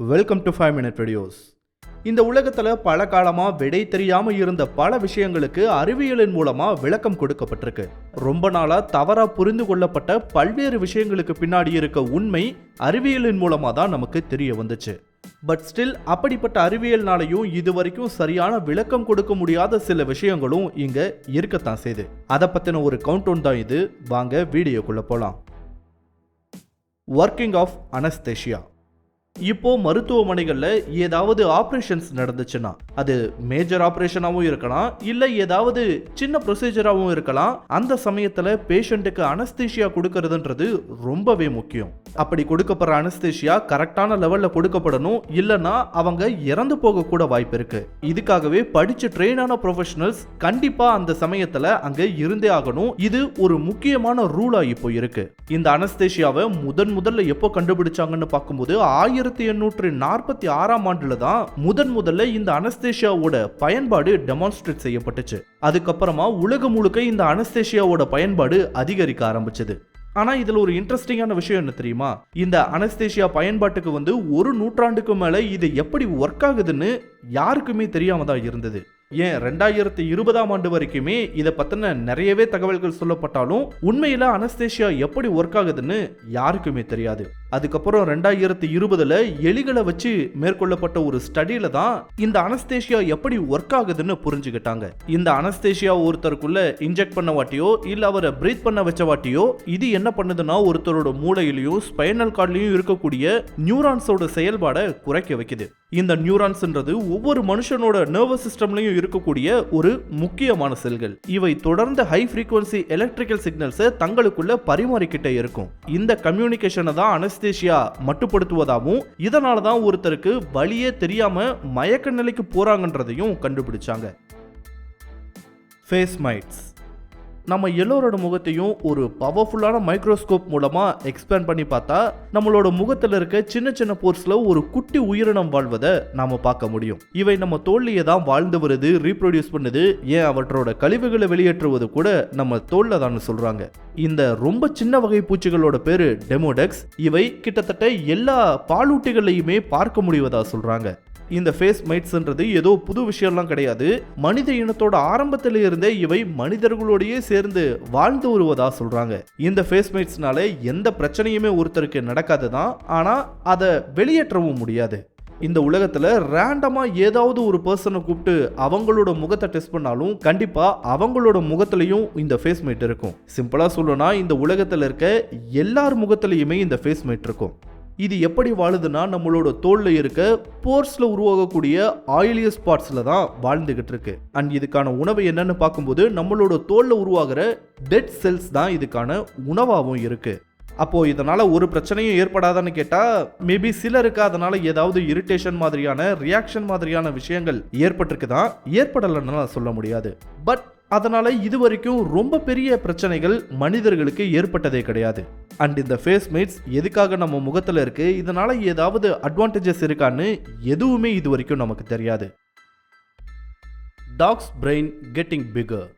Welcome to five minute videos இந்த உலகத்தில் பல காலமாக விடை தெரியாமல் இருந்த பல விஷயங்களுக்கு அறிவியலின் மூலமாக விளக்கம் கொடுக்கப்பட்டிருக்கு. ரொம்ப நாளாக தவறாக புரிந்து கொள்ளப்பட்ட பல்வேறு விஷயங்களுக்கு பின்னாடி இருக்க உண்மை அறிவியலின் மூலமாக தான் நமக்கு தெரிய வந்துச்சு. பட் ஸ்டில் அப்படிப்பட்ட அறிவியல்னாலையும் இது வரைக்கும் சரியான விளக்கம் கொடுக்க முடியாத சில விஷயங்களும் இங்க இருக்கத்தான் செய்யுது அதை பத்தின ஒரு கவுண்ட் தான் இது. வாங்க வீடியோக்குள்ள போலாம். ஒர்க்கிங் ஆஃப் அனஸ்தேஷியா இப்போ மருத்துவமனைகளில் ஏதாவது ஆப்ரேஷன்ஸ் நடந்துச்சுன்னா அது மேஜர் ஆப்ரேஷனாகவும் இருக்கலாம் இல்ல ஏதாவது சின்ன ப்ரொசீஜராகவும் இருக்கலாம் அந்த சமயத்துல பேஷண்ட்டுக்கு அனஸ்தேஷியா கொடுக்கறதுன்றது ரொம்பவே முக்கியம். அப்படி கொடுக்கப்படுற அனஸ்தேஷியா கரெக்டான லெவல்ல கொடுக்கப்படணும் இல்லைன்னா அவங்க இறந்து போக கூட வாய்ப்பு இருக்கு. இதுக்காகவே படிச்ச ட்ரெயினான ப்ரொஃபஷனல்ஸ் கண்டிப்பா அந்த சமயத்துல அங்க இருந்தே ஆகணும். இது ஒரு முக்கியமான ரூலா இப்போ இருக்கு. இந்த அனஸ்தேஷியாவை முதன் முதல்ல எப்போ கண்டுபிடிச்சாங்கன்னு பார்க்கும்போது ஆயிரம் ஆயிரத்தி எண்ணூற்று நாற்பத்தி ஆறாம் ஆண்டுல தான் முதன் முதல்ல இந்த அனஸ்தேஷியாவோட பயன்பாடு டெமான்ஸ்ட்ரேட் செய்யப்பட்டுச்சு. அதுக்கப்புறமா உலகம் முழுக்க இந்த அனஸ்தேஷியாவோட பயன்பாடு அதிகரிக்க ஆரம்பிச்சது. ஆனா இதுல ஒரு இன்ட்ரெஸ்டிங்கான விஷயம் என்ன தெரியுமா? இந்த அனஸ்தேஷியா பயன்பாட்டுக்கு வந்து ஒரு நூற்றாண்டுக்கு மேல இது எப்படி ஒர்க் ஆகுதுன்னு யாருக்குமே தெரியாம தான் இருந்தது. ஏன் ரெண்டாயிரத்தி இருபதாம் ஆண்டு வரைக்குமே இதை பத்தின நிறையவே தகவல்கள் சொல்லப்பட்டாலும் உண்மையில அனஸ்தேஷியா எப்படி ஒர்க் ஆகுதுன்னு யாருக்குமே தெரியாது. அதுக்கப்புறம் ரெண்டாயிரத்தி இருபதுல எலிகளை வச்சு மேற்கொள்ளப்பட்ட ஒரு ஸ்டடியில தான் இந்த அனஸ்தேஷியா எப்படி ஒர்க் ஆகுதுன்னு புரிஞ்சுக்கிட்டாங்க. இந்த அனஸ்தேஷியா ஒருத்தருக்குள்ள இன்ஜெக்ட் பண்ண வாட்டியோ இல்ல அவரை பிரீத் பண்ண வச்ச வாட்டியோ இது என்ன பண்ணுதுன்னா ஒருத்தரோட மூளையிலையும் ஸ்பைனல் கார்ட்லயும் இருக்கக்கூடிய நியூரான்ஸோட செயல்பாடை குறைக்க வைக்குது. இந்த நியூரான்ஸ்ன்றது ஒவ்வொரு மனுஷனோட நர்வஸ் சிஸ்டம்லயும் இருக்கக்கூடிய ஒரு முக்கியமான செல்கள். இவை தொடர்ந்து ஹை ஃப்ரீக்வன்சி எலக்ட்ரிக்கல் சிக்னல்ஸை தங்களுக்குள்ள பரிமாறிக்கிட்டே இருக்கும். இந்த கம்யூனிகேஷனை தான் அனஸ்தேஷியா மட்டுப்படுத்துவதாகவும் இதனால தான் ஒருத்தருக்கு வழியே தெரியாம மயக்க நிலைக்கு போறாங்கன்றதையும் கண்டுபிடிச்சாங்க. ஃபேஸ் மைட்ஸ் நம்ம எல்லோரோட முகத்தையும் ஒரு பவர்ஃபுல்லான மைக்ரோஸ்கோப் மூலமா எக்ஸ்பேண்ட் பண்ணி பார்த்தா நம்மளோட முகத்துல இருக்க சின்ன சின்ன போர்ஸ்ல ஒரு குட்டி உயிரினம் வாழ்வதை நாம பார்க்க முடியும். இவை நம்ம தோல்லையே தான் வாழ்ந்து வருது ரீப்ரொடியூஸ் பண்ணுது ஏன் அவற்றோட கழிவுகளை வெளியேற்றுவது கூட நம்ம தோல்ல தான் சொல்றாங்க. இந்த ரொம்ப சின்ன வகை பூச்சிகளோட பேரு டெமோடெக்ஸ் இவை கிட்டத்தட்ட எல்லா பாலூட்டிகளையுமே பார்க்க முடிவதா சொல்றாங்க. இந்த ஃபேஸ் மைட்ஸ்ன்றது ஏதோ புது விஷயம்லாம் கிடையாது. மனித இனத்தோட ஆரம்பத்தில் இருந்தே இவை மனிதர்களோடயே சேர்ந்து வாழ்ந்து வருவதா சொல்றாங்க. இந்த ஃபேஸ் மைட்ஸ்னால எந்த பிரச்சனையுமே ஒருத்தருக்கு நடக்காது தான் ஆனா அதை வெளியேற்றவும் முடியாது. இந்த உலகத்துல ரேண்டமா ஏதாவது ஒரு பர்சனை கூப்பிட்டு அவங்களோட முகத்தை டெஸ்ட் பண்ணாலும் கண்டிப்பா அவங்களோட முகத்திலையும் இந்த ஃபேஸ் மைட் இருக்கும். சிம்பிளா சொல்லணும்னா இந்த உலகத்துல இருக்க எல்லார் முகத்திலையுமே இந்த ஃபேஸ் மைட் இருக்கும். இது எப்படி வாழுதுன்னா நம்மளோட தோலில் இருக்க போர்ஸில் உருவாகக்கூடிய ஆயிலிய ஸ்பாட்ஸில் தான் வாழ்ந்துகிட்டு இருக்கு. அண்ட் இதுக்கான உணவு என்னன்னு பார்க்கும்போது நம்மளோட தோலில் உருவாகிற டெட் செல்ஸ் தான் இதுக்கான உணவாகவும் இருக்குது அப்போது இதனால் ஒரு பிரச்சனையும் ஏற்படாதான்னு கேட்டால் மேபி சிலருக்கு அதனால் ஏதாவது இரிட்டேஷன் மாதிரியான ரியாக்ஷன் மாதிரியான விஷயங்கள் ஏற்பட்டிருக்கு தான். ஏற்படலைன்னு நான் சொல்ல முடியாது. பட் அதனால் இது வரைக்கும் ரொம்ப பெரிய பிரச்சனைகள் மனிதர்களுக்கு ஏற்பட்டதே கிடையாது. அண்ட் இந்த ஃபேஸ் மேட்ஸ் எதுக்காக நம்ம முகத்தில் இருக்குது இதனால் ஏதாவது அட்வான்டேஜஸ் இருக்கான்னு எதுவுமே இது வரைக்கும் நமக்கு தெரியாது. டாக்ஸ் பிரெயின் கெட்டிங் பிகர்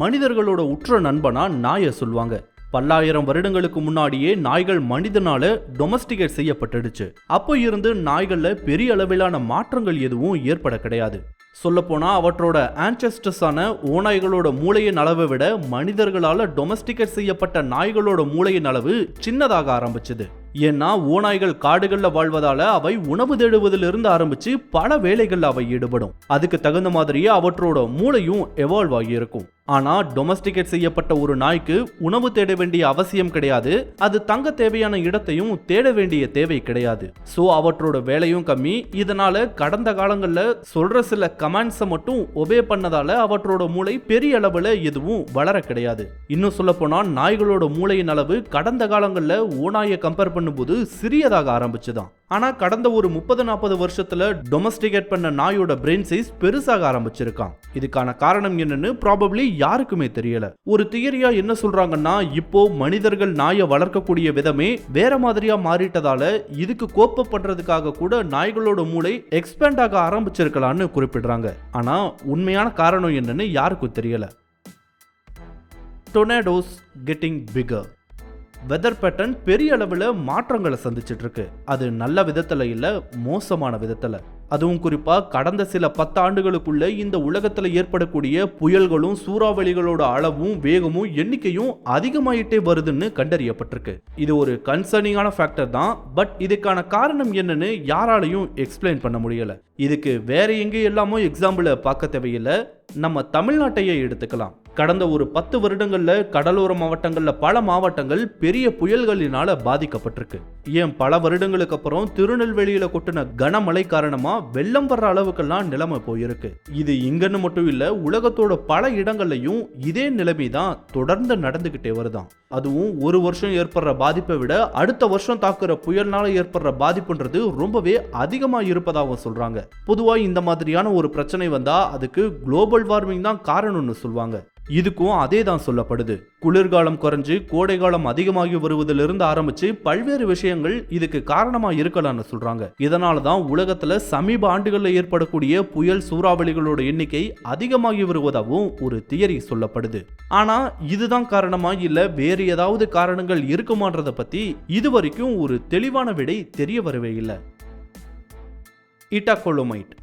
மனிதர்களோட உற்ற நண்பனா நாயை சொல்லுவாங்க. பல்லாயிரம் வருடங்களுக்கு முன்னாடியே நாய்கள் மனிதனால டொமஸ்டிகேட் செய்யப்பட்டுடுச்சு. அப்போ இருந்து நாய்களில் பெரிய அளவிலான மாற்றங்கள் எதுவும் ஏற்பட கிடையாது. சொல்லப்போனால் அவற்றோட ஆன்செஸ்டர்ஸான ஓநாய்களோட மூளையின் அளவை விட மனிதர்களால் டொமஸ்டிகேட் செய்யப்பட்ட நாய்களோட மூளையின் அளவு சின்னதாக ஆரம்பிச்சது. ஏன்னா ஓநாய்கள் காடுகளில் வாழ்வதால அவை உணவு தேடுவதிலிருந்து ஆரம்பிச்சு பல வேலைகளில் அவை ஈடுபடும். அதுக்கு தகுந்த மாதிரியே அவற்றோட மூளையும் எவால்வ் ஆகியிருக்கும். ஆனால் ஆனா டொமஸ்டிகேட் செய்யப்பட்ட ஒரு நாய்க்கு உணவு தேட வேண்டிய அவசியம் கிடையாது. அது தங்க தேவையான இடத்தையும் தேட வேண்டிய தேவை கிடையாது. சோ அவற்றோட வேலையும் கம்மி. இதனால கடந்த காலங்கள்ல சொல்ற சில கமெண்ட்ஸை மட்டும் ஒபே பண்ணதால அவற்றோட மூளை பெரிய அளவுல எதுவும் வளர கிடையாது. இன்னும் சொல்ல போனா நாய்களோட மூளையின் அளவு கடந்த காலங்கள்ல ஓநாயை கம்பேர் பண்ணும்போது சிறியதாக ஆரம்பிச்சுதான். ஆனால் கடந்த ஒரு முப்பது நாற்பது வருஷத்தில் டொமஸ்டிகேட் பண்ண நாயோட பிரெயின் சைஸ் பெருசாக ஆரம்பிச்சிருக்கான் இதுக்கான காரணம் என்னன்னு ப்ராபப்ளி யாருக்குமே தெரியல. ஒரு தியரியா என்ன சொல்றாங்கன்னா இப்போ மனிதர்கள் நாயை வளர்க்கக்கூடிய விதமே வேற மாதிரியா மாறிட்டதால இதுக்கு கோப்பப்படுறதுக்காக கூட நாய்களோட மூளை எக்ஸ்பேண்ட் ஆக ஆரம்பிச்சிருக்கலாம்னு குறிப்பிடுறாங்க. ஆனா உண்மையான காரணம் என்னன்னு யாருக்கும் தெரியல. Tornadoes getting bigger weather pattern பெரிய அளவில் மாற்றங்களை சந்திச்சுட்டு இருக்கு அது நல்ல விதத்தில் இல்லை மோசமான விதத்தில். அதுவும் குறிப்பாக கடந்த சில பத்தாண்டுகளுக்குள்ள இந்த உலகத்தில் ஏற்படக்கூடிய புயல்களும் சூறாவளிகளோட அளவும் வேகமும் எண்ணிக்கையும் அதிகமாயிட்டே வருதுன்னு கண்டறியப்பட்டிருக்கு. இது ஒரு கன்சர்னிங்கான ஃபேக்டர் தான். பட் இதுக்கான காரணம் என்னன்னு யாராலையும் எக்ஸ்பிளைன் பண்ண முடியல. இதுக்கு வேற எங்கே எல்லாமோ எக்ஸாம்பிளை பார்க்க தேவையில்லை. நம்ம தமிழ்நாட்டையே எடுத்துக்கலாம். கடந்த ஒரு பத்து வருடங்களில் கடலோர மாவட்டங்களில் பல மாவட்டங்கள் பெரிய புயல்களினால பாதிக்கப்பட்டிருக்கு. ஏன் பல வருடங்களுக்கு அப்புறம் திருநெல்வேலியில கொட்டின கனமழை காரணமா வெள்ளம் வர்ற அளவுக்கெல்லாம் நிலைமை போயிருக்கு. இது இங்கன்னு மட்டும் இல்ல உலகத்தோட பல இடங்கள்லையும் இதே நிலைமை தான் தொடர்ந்து நடந்துகிட்டே வருதான். அதுவும் ஒரு வருஷம் ஏற்படுற பாதிப்பை விட அடுத்த வருஷம் தாக்குற புயல்னால ஏற்படுற பாதிப்புன்றது ரொம்பவே அதிகமா இருப்பதாகவும் சொல்றாங்க. பொதுவா இந்த மாதிரியான ஒரு பிரச்சனை வந்தா அதுக்கு குளோபல் வார்மிங் தான் காரணம்னு சொல்லுவாங்க இதுக்கும் அதே தான் சொல்லப்படுது. குளிர்காலம் குறைஞ்சு கோடைகாலம் அதிகமாகி வருவதிலிருந்து ஆரம்பிச்சு பல்வேறு விஷயங்கள் இதுக்கு காரணமா இருக்கலாம்னு சொல்றாங்க. இதனால தான் உலகத்துல சமீப ஆண்டுகளில் ஏற்படக்கூடிய புயல் சூறாவளிகளோட எண்ணிக்கை அதிகமாகி வருவதாகவும் ஒரு தியரி சொல்லப்படுது. ஆனா இதுதான் காரணமா இல்ல வேறு ஏதாவது காரணங்கள் இருக்குமான்றத பத்தி இதுவரைக்கும் ஒரு தெளிவான விடை தெரிய வரவே இல்லை. இட்டாகோலோமைட்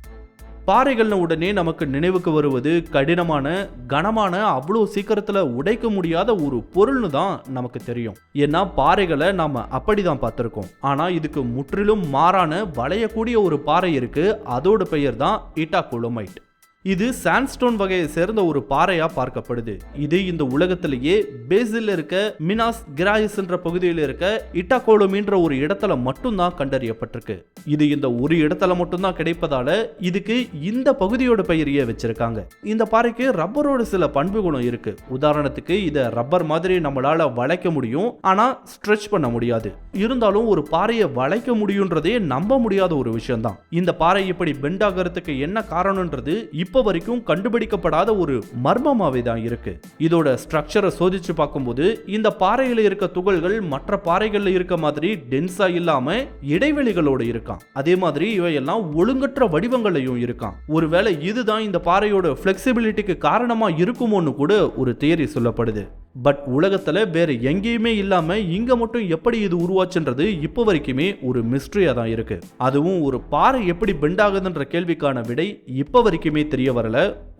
பாறைகள்னு உடனே நமக்கு நினைவுக்கு வருவது கடினமான கனமான அவ்வளோ சீக்கிரத்தில் உடைக்க முடியாத ஒரு பொருள்னு தான் நமக்கு தெரியும். ஏன்னா பாறைகளை நாம் அப்படி தான் பார்த்துருக்கோம். ஆனால் இதுக்கு முற்றிலும் மாறான வளையக்கூடிய ஒரு பாறை இருக்குது அதோட பெயர் தான் இட்டாகுலோமைட் இது சாண்ட்ஸ்டோன் வகையை சேர்ந்த ஒரு பாறையா பார்க்கப்படுது. இது இந்த உலகத்திலேயே பேசில் இருக்க மினாஸ் கிராயிஸ் என்ற பகுதியில் இருக்க இட்டாகோலோமின்ற ஒரு இடத்துல மட்டும்தான் கண்டறியப்பட்டிருக்கு. இது இந்த ஒரு இடத்துல மட்டும்தான் கிடைப்பதால இதுக்கு இந்த பகுதியோட பெயரையே வச்சிருக்காங்க. இந்த பாறைக்கு ரப்பரோட சில பண்பு குணம் இருக்கு. உதாரணத்துக்கு இதை ரப்பர் மாதிரி நம்மளால வளைக்க முடியும் ஆனா ஸ்ட்ரெச் பண்ண முடியாது. இருந்தாலும் ஒரு பாறையை வளைக்க முடியுன்றதே நம்ப முடியாத ஒரு விஷயம்தான். இந்த பாறை இப்படி பெண்ட் ஆகிறதுக்கு என்ன காரணம்ன்றது இப்போ வரைக்கும் கண்டுபிடிக்கப்படாத ஒரு மர்மமாவே தான் இருக்கு. இதோட ஸ்ட்ரக்சரை சோதிச்சு பார்க்கும்போது இந்த பாறையில இருக்க துகள்கள் மற்ற பாறைகள்ல இருக்க மாதிரி டென்ஸா இல்லாம இடைவெளிகளோட இருக்கான். அதே மாதிரி இவையெல்லாம் ஒழுங்கற்ற வடிவங்களையும் இருக்கான். ஒருவேளை இதுதான் இந்த பாறையோட ஃபிளெக்சிபிலிட்டிக்கு காரணமா இருக்குமோன்னு கூட ஒரு தியரி சொல்லப்படுது. பட் உலகத்தில் வேறு எங்கேயுமே இல்லாமல் இங்கே மட்டும் எப்படி இது உருவாச்சுன்றது இப்போ வரைக்குமே ஒரு மிஸ்ட்ரியாக தான் இருக்குது அதுவும் ஒரு பாறை எப்படி பெண்ட் ஆகுதுன்ற கேள்விக்கான விடை இப்போ வரைக்குமே தெரிய வரல.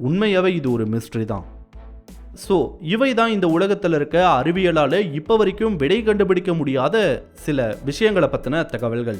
உண்மையாகவே இது ஒரு மிஸ்ட்ரி தான். ஸோ இவை தான் இந்த உலகத்தில் இருக்க அறிவியலால் இப்போ வரைக்கும் விடை கண்டுபிடிக்க முடியாத சில விஷயங்களை பற்றின தகவல்கள்.